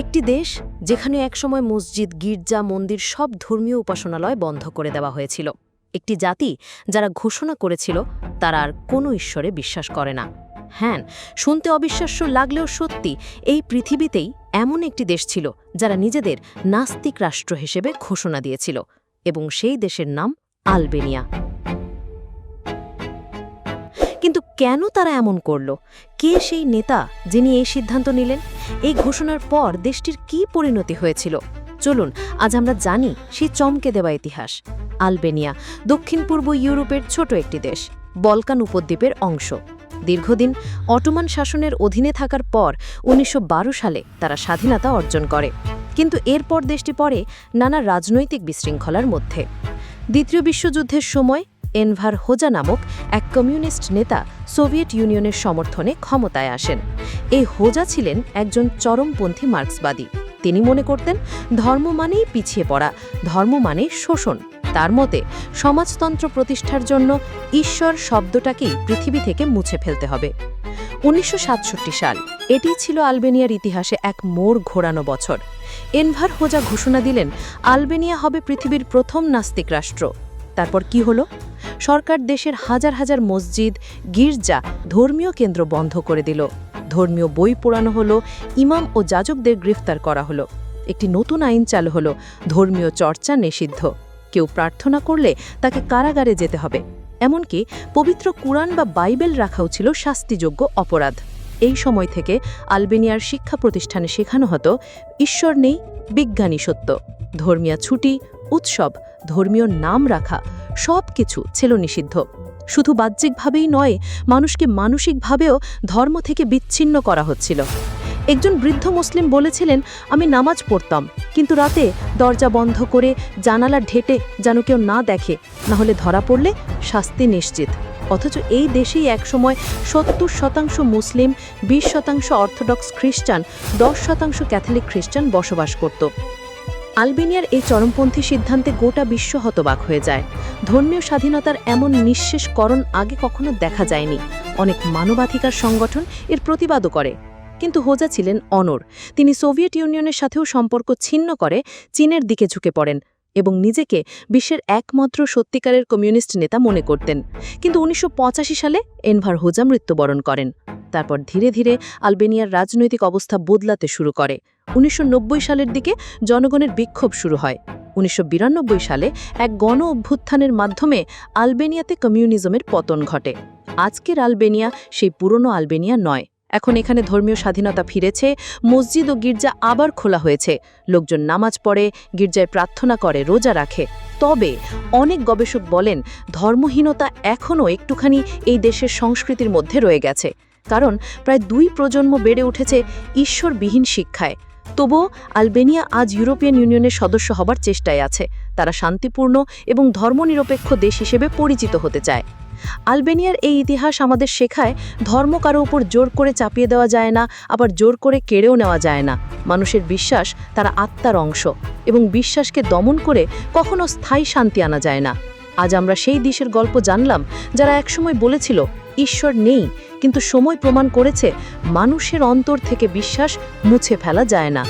একটি দেশ যেখানে একসময় মসজিদ, গির্জা, মন্দির সব ধর্মীয় উপাসনালয় বন্ধ করে দেওয়া হয়েছিল। একটি জাতি যারা ঘোষণা করেছিল তারা আর কোনো ঈশ্বরে বিশ্বাস করে না। হ্যাঁ শুনতে অবিশ্বাস্য লাগলেও সত্যি এই পৃথিবীতেই এমন একটি দেশ ছিল যারা নিজেদের নাস্তিক রাষ্ট্র হিসেবে ঘোষণা দিয়েছিল এবং সেই দেশের নাম আলবেনিয়া। কিন্তু কেন তারা এমন করল? কে সেই নেতা যিনি এই সিদ্ধান্ত নিলেন? এই ঘোষণার পর দেশটির কি পরিণতি হয়েছিল? চলুন, আজ আমরা জানি সেই চমকে দেওয়া ইতিহাস। আলবেনিয়া দক্ষিণ পূর্ব ইউরোপের ছোট একটি দেশ, বলকান উপদ্বীপের অংশ। দীর্ঘদিন অটোমান শাসনের অধীনে থাকার পর উনিশশো বারো সালে তারা স্বাধীনতা অর্জন করে। কিন্তু এরপর দেশটি পড়ে নানা রাজনৈতিক বিশৃঙ্খলার মধ্যে। দ্বিতীয় বিশ্বযুদ্ধের সময় এনভার হোজা নামক এক কমিউনিস্ট নেতা সোভিয়েত ইউনিয়নের সমর্থনে ক্ষমতায় আসেন। এই হোজা ছিলেন একজন চরমপন্থী মার্ক্সবাদী। তিনি মনে করতেন, ধর্ম মানেই পিছিয়ে পড়া, ধর্ম মানে শোষণ। তার মতে, সমাজতন্ত্র প্রতিষ্ঠার জন্য ঈশ্বর শব্দটাকেই পৃথিবী থেকে মুছে ফেলতে হবে। উনিশশো সাতষট্টি সাল, এটি ছিল আলবেনিয়ার ইতিহাসে এক মোড় ঘোরানো বছর। এনভার হোজা ঘোষণা দিলেন, আলবেনিয়া হবে পৃথিবীর প্রথম নাস্তিক রাষ্ট্র। তারপর কি হলো? সরকার দেশের হাজার হাজার মসজিদ, গির্জা, ধর্মীয় কেন্দ্র বন্ধ করে দিল। ধর্মীয় বই পোড়ানো হলো, ইমাম ও যাজকদের গ্রেফতার করা হলো। একটি নতুন আইন চালু হলো, ধর্মীয় চর্চা নিষিদ্ধ। কেউ প্রার্থনা করলে তাকে কারাগারে যেতে হবে। এমনকি পবিত্র কুরআন বা বাইবেল রাখাও ছিল শাস্তিযোগ্য অপরাধ। এই সময় থেকে আলবেনিয়ার শিক্ষা প্রতিষ্ঠানে শেখানো হতো, ঈশ্বর নেই, বিজ্ঞানী সত্য। ধর্মীয় ছুটি, উৎসব, ধর্মীয় নাম রাখা সব কিছু ছিল নিষিদ্ধ। শুধু বাহ্যিকভাবেই নয়, মানুষকে মানসিকভাবেও ধর্ম থেকে বিচ্ছিন্ন করা হচ্ছিল। একজন বৃদ্ধ মুসলিম বলেছিলেন, আমি নামাজ পড়তাম, কিন্তু রাতে দরজা বন্ধ করে জানালা ঢেটে যেন কেউ না দেখে, না হলে ধরা পড়লে শাস্তি নিশ্চিত। অথচ এই দেশেই একসময় সত্তর শতাংশ মুসলিম, বিশ শতাংশ অর্থোডক্স খ্রিস্টান, দশ শতাংশ ক্যাথলিক খ্রিস্টান বসবাস করত। আলবেনিয়ার এই চরমপন্থী সিদ্ধান্তে গোটা বিশ্ব হতবাক হয়ে যায়। ধর্মীয় স্বাধীনতার এমন নিঃশেষকরণ আগে কখনো দেখা যায়নি। অনেক মানবাধিকার সংগঠন এর প্রতিবাদও করে। কিন্তু হোজা ছিলেন অনর তিনি সোভিয়েত ইউনিয়নের সাথেও সম্পর্ক ছিন্ন করে, চীনের দিকে ঝুঁকে পড়েন এবং নিজেকে বিশ্বের একমাত্র সত্যিকারের কমিউনিস্ট নেতা মনে করতেন। কিন্তু উনিশশো পঁচাশি সালে এনভার হোজা মৃত্যুবরণ করেন। তারপর ধীরে ধীরে আলবেনিয়ার রাজনৈতিক অবস্থা বদলাতে শুরু করে। উনিশশো নব্বই সালের দিকে জনগণের বিক্ষোভ শুরু হয়। উনিশশো বিরানব্বই সালে এক গণ অভ্যুত্থানের মাধ্যমে আলবেনিয়াতে কমিউনিজমের পতন ঘটে। আজকের আলবেনিয়া সেই পুরনো আলবেনিয়া নয়। এখন এখানে ধর্মীয় স্বাধীনতা ফিরেছে, মসজিদ ও গির্জা আবার খোলা হয়েছে। লোকজন নামাজ পড়ে, গির্জায় প্রার্থনা করে, রোজা রাখে। তবে অনেক গবেষক বলেন, ধর্মহীনতা এখনও একটুখানি এই দেশের সংস্কৃতির মধ্যে রয়ে গেছে। কারণ প্রায় দুই প্রজন্ম বেড়ে উঠেছে ঈশ্বরবিহীন শিক্ষায়। তবুও আলবেনিয়া আজ ইউরোপিয়ান ইউনিয়নের সদস্য হবার চেষ্টায় আছে। তারা শান্তিপূর্ণ এবং ধর্মনিরপেক্ষ দেশ হিসেবে পরিচিত হতে চায়। আলবেনিয়ার এই ইতিহাস আমাদের শেখায় ধর্ম কারও উপর জোর করে চাপিয়ে দেওয়া যায় না, আবার জোর করে কেড়েও নেওয়া যায় না। মানুষের বিশ্বাস তারা আত্মার অংশ এবং বিশ্বাসকে দমন করে কখনো স্থায়ী শান্তি আনা যায় না। আজ আমরা সেই দেশের গল্প জানলাম যারা একসময় বলেছিল, ঈশ্বর নেই, কিন্তু সময় প্রমাণ করেছে, মানুষের অন্তর থেকে বিশ্বাস মুছে ফেলা যায় না।